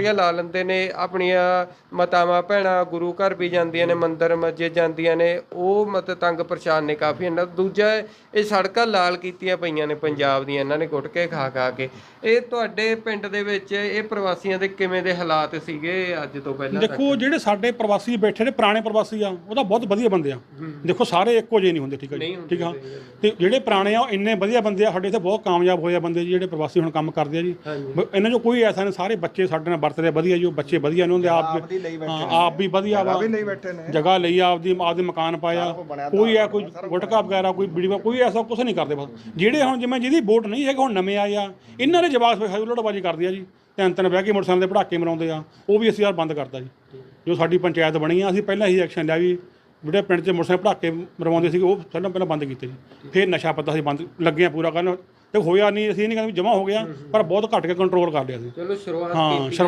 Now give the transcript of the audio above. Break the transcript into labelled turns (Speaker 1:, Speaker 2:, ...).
Speaker 1: ਡਿਊਟੀਆਂ ਲਾ ਲੈਂਦੇ ਨੇ ਆਪਣੀਆਂ ਮਾਤਾਵਾਂ ਭੈਣਾਂ ਗੁਰੂ ਘਰ ਵੀ ਜਾਂਦੀਆਂ ਨੇ ਮੰਦਿਰ ਮਸਜਿਦ ਜਾਂਦੀਆਂ ਨੇ ਉਹ ਮਤ ਤੰਗ ਪਰੇਸ਼ਾਨ ਨੇ ਕਾਫੀ ਇਹਨਾਂ ਦਾ। ਦੂਜਾ ਇਹ ਸੜਕਾਂ ਲਾਲ ਕੀਤੀਆਂ ਪਈਆਂ ਨੇ ਪੰਜਾਬ ਦੀਆਂ ਇਹਨਾਂ ਨੇ ਗੁਟਕੇ ਖਾ ਖਾ ਕੇ। ਇਹ ਤੁਹਾਡੇ ਪਿੰਡ ਦੇ ਵਿੱਚ ਇਹ ਪ੍ਰਵਾਸੀਆਂ ਦੇ ਕਿਵੇਂ ਦੇ ਹਾਲਾਤ ਸੀਗੇ ਅੱਜ ਤੋਂ ਪਹਿਲਾਂ
Speaker 2: ਦੇਖੋ ਜਿਹੜੇ ਸਾਡੇ ਪ੍ਰਵਾਸੀ ਬੈਠੇ ਨੇ ਪੁਰਾਣੇ ਪ੍ਰਵਾਸੀ ਆ ਉਹ ਤਾਂ ਬਹੁਤ ਵਧੀਆ ਬੰਦੇ ਆ। ਦੇਖੋ ਸਾਰੇ ਇੱਕੋ ਜਿਹੇ ਨਹੀਂ ਹੁੰਦੇ ਠੀਕ ਹੈ ਜੀ? ਠੀਕ ਆ? ਤੇ ਜਿਹੜੇ ਪੁਰਾਣੇ ਆ ਉਹ ਇੰਨੇ ਵਧੀਆ ਬੰਦੇ ਆ ਸਾਡੇ ਇੱਥੇ ਬਹੁਤ ਕਾਮਯਾਬ ਹੋਏ ਆ ਬੰਦੇ ਜੀ ਜਿਹੜੇ ਪ੍ਰਵਾਸੀ ਹੁਣ ਕੰਮ ਕਰਦੇ ਆ ਜੀ। ਇਹਨਾਂ 'ਚੋਂ ਕੋਈ ਐਸਾ ਨਹੀਂ ਸਾਰੇ ਬੱਚੇ ਸਾਡੇ ਨਾਲ ਵਰਤਦੇ ਆ ਵਧੀਆ ਜੀ ਉਹ ਬੱਚੇ ਵਧੀਆ ਨੇ ਉਹਦੇ ਆਪ
Speaker 3: ਆਪਦੀ ਲਈ ਬੈਠੇ
Speaker 2: ਹਾਂ, ਆਪ ਵੀ ਵਧੀਆ ਵਾ।
Speaker 3: ਵੀ ਲਈ ਬੈਠੇ ਨੇ।
Speaker 2: ਜਗ੍ਹਾ ਲਈ ਆ ਆਪਦੀ ਆਪਦੇ ਮਕਾਨ ਪਾਇਆ। ਕੋਈ ਆ ਕੋਈ ਗੁਟਕਾ ਵਗੈਰਾ ਕੋਈ ਵੀਡੀਓ ਕੋਈ ਐਸਾ ਕੁਝ ਨਹੀਂ ਕਰਦੇ ਬਸ। ਜਿਹੜੇ ਹੁਣ ਜਿਵੇਂ ਜਿਹਦੀ ਵੋਟ ਨਹੀਂ ਹੈਗੇ ਹੁਣ ਨਵੇਂ ਆਏ ਆ। ਇਹਨਾਂ ਦੇ ਜਵਾਬ ਹਜੂਲਟਬਾਜੀ ਕਰਦੇ ਆ ਜੀ। ਤਿੰਨ ਤਿੰਨ ਬਹਿ ਕੇ ਮੋਟਰਸਾਈਕਲ ਦੇ ਪੜਾਕੇ ਮਰਾਉਂਦੇ ਆ। ਉਹ ਵੀ ਅਸੀਂ ਯਾਰ ਬੰਦ ਕਰਤਾ ਜੀ। ਜੋ ਸਾਡੀ ਪੰਚਾਇਤ ਬਣੀ ਆ ਅਸੀਂ ਪਹਿਲਾਂ ਹੀ ਐਕਸ਼ਨ ਲਿਆ ਵੀ ਜਿਹੜੇ ਪਿੰਡ 'ਚ ਮੋਟਰਸਾਈਕਲ ਪੜਾਕੇ ਮਰਵਾਉਂਦੇ ਸੀ ਉਹ ਪਹਿਲਾਂ ਪਹਿਲਾਂ ਬੰਦ ਕੀਤੇ ਜੀ। ਫਿਰ ਨਸ਼ਾ ਪੱਤਾ ਅਸੀਂ ਬੰਦ ਲੱਗੇ ਆ ਪੂਰਾ ਕਰਨ। ਤੇ ਹੋਇਆ ਨਹੀਂ ਅਸੀਂ ਇਹ ਨਹੀਂ ਕਹਿੰਦੇ ਜਮਾ ਹੋ ਗਿਆ ਪਰ ਬਹੁਤ ਘੱਟ ਕੇ ਕੰਟਰੋਲ ਕਰ ਲਿਆ ਸੀ।
Speaker 1: ਚਲੋ ਸ਼ੁਰੂਆਤ
Speaker 2: ਹਾਂ
Speaker 1: ਕੀਤੀ